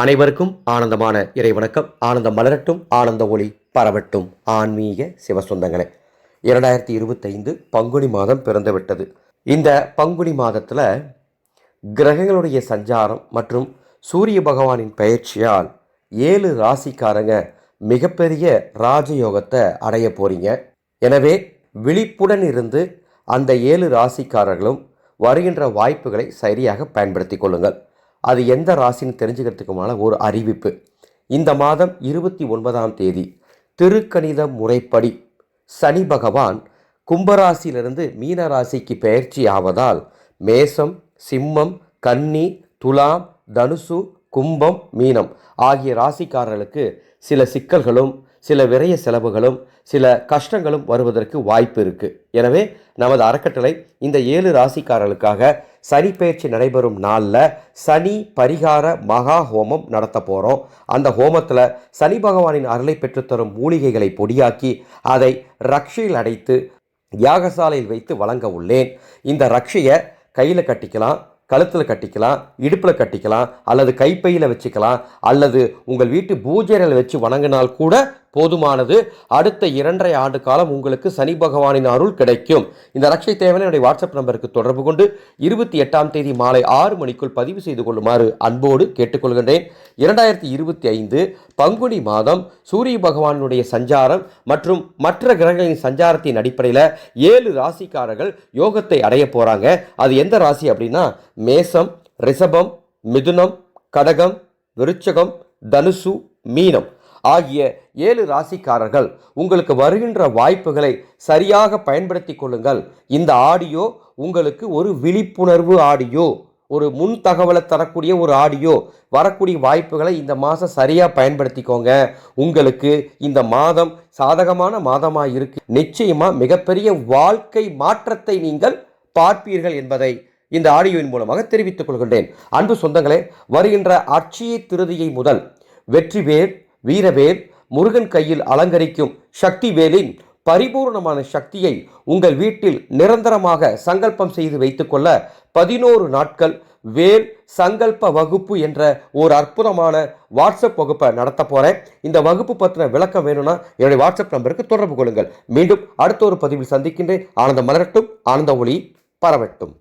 அனைவருக்கும் ஆனந்தமான இறைவணக்கம். ஆனந்தம் மலரட்டும் ஆனந்த ஒளி பரவட்டும். ஆன்மீக சிவசொந்தங்களே இரண்டாயிரத்தி இருபத்தைந்து பங்குனி மாதம் பிறந்துவிட்டது. இந்த பங்குனி மாதத்தில் கிரகங்களுடைய சஞ்சாரம் மற்றும் சூரிய பகவானின் பயிற்சியால் ஏழு ராசிக்காரங்க மிகப்பெரிய ராஜயோகத்தை அடைய போறீங்க. எனவே விழிப்புடன் இருந்து அந்த ஏழு ராசிக்காரர்களும் வருகின்ற வாய்ப்புகளை சரியாக பயன்படுத்தி கொள்ளுங்கள். அது எந்த ராசின்னு தெரிஞ்சுக்கிறதுக்குமான ஒரு அறிவிப்பு. இந்த மாதம் இருபத்தி ஒன்பதாம் தேதி திருக்கணித முறைப்படி சனி பகவான் கும்பராசியிலிருந்து மீன ராசிக்கு பெயர்ச்சி ஆவதால் மேசம் சிம்மம் கன்னி துலாம் தனுசு கும்பம் மீனம் ஆகிய ராசிக்காரர்களுக்கு சில சிக்கல்களும் சில விரைய செலவுகளும் சில கஷ்டங்களும் வருவதற்கு வாய்ப்பு இருக்கு. எனவே நமது அறக்கட்டளை இந்த ஏழு ராசிக்காரர்களுக்காக சனி பயிற்சி நடைபெறும் நாளில் சனி பரிகார மகா ஹோமம் நடத்த போகிறோம் அந்த ஹோமத்தில் சனி பகவானின் அருளை பெற்றுத்தரும் மூலிகைகளை பொடியாக்கி அதை ரக்ஷையில் அடைத்து யாகசாலையில் வைத்து வழங்க உள்ளேன். இந்த ரக்ஷையை கையில் கட்டிக்கலாம் கழுத்தில் கட்டிக்கலாம் இடுப்பில் கட்டிக்கலாம் அல்லது கைப்பையில் வச்சுக்கலாம் அல்லது உங்கள் வீட்டு பூஜைகளை வச்சு வணங்கினால் கூட போதுமானது. அடுத்த இரண்டரை ஆண்டு காலம் உங்களுக்கு சனி பகவானின் அருள் கிடைக்கும். இந்த ரக்ஷை தேவனை என்னுடைய வாட்ஸ்அப் நம்பருக்கு தொடர்பு கொண்டு இருபத்தி எட்டாம் தேதி மாலை ஆறு மணிக்குள் பதிவு செய்து கொள்ளுமாறு அன்போடு கேட்டுக்கொள்கின்றேன். இரண்டாயிரத்தி இருபத்தி ஐந்து பங்குனி மாதம் சூரிய பகவானுடைய சஞ்சாரம் மற்றும் மற்ற கிரகங்களின் சஞ்சாரத்தின் அடிப்படையில் ஏழு ராசிக்காரர்கள் யோகத்தை அடைய போகிறாங்க அது எந்த ராசி அப்படின்னா மேசம் ரிஷபம் மிதுனம் கடகம் விருச்சகம் தனுசு மீனம். ஆகிய ஏழு ராசிக்காரர்கள் உங்களுக்கு வருகின்ற வாய்ப்புகளை சரியாக பயன்படுத்தி கொள்ளுங்கள். இந்த ஆடியோ உங்களுக்கு ஒரு விழிப்புணர்வு ஆடியோ ஒரு முன் தகவலை தரக்கூடிய ஒரு ஆடியோ வரக்கூடிய வாய்ப்புகளை இந்த மாதம் சரியாக பயன்படுத்திக்கோங்க. உங்களுக்கு இந்த மாதம் சாதகமான மாதமாக இருக்கு. நிச்சயமாக மிகப்பெரிய வாழ்க்கை மாற்றத்தை நீங்கள் பார்ப்பீர்கள் என்பதை இந்த ஆடியோவின் மூலமாக தெரிவித்துக் கொள்கின்றேன். அன்பு சொந்தங்களே வருகின்ற அட்சய திருதியை முதல் வெற்றிவேல் வீரவேல் முருகன் கையில் அலங்கரிக்கும் சக்தி வேலின் பரிபூர்ணமான சக்தியை உங்கள் வீட்டில் நிரந்தரமாக சங்கல்பம் செய்து வைத்துக்கொள்ள பதினோரு நாட்கள் வேல் சங்கல்ப வகுப்பு என்ற ஒரு அற்புதமான வாட்ஸ்அப் வகுப்பை நடத்த போகிறேன் இந்த வகுப்பு பற்றின விளக்கம் வேணும்னா என்னுடைய வாட்ஸ்அப் நம்பருக்கு தொடர்பு கொள்ளுங்கள். மீண்டும் அடுத்த ஒரு பதிவில் சந்திக்கின்றேன். ஆனந்த மலரட்டும். ஆனந்த ஒளி பரவட்டும்.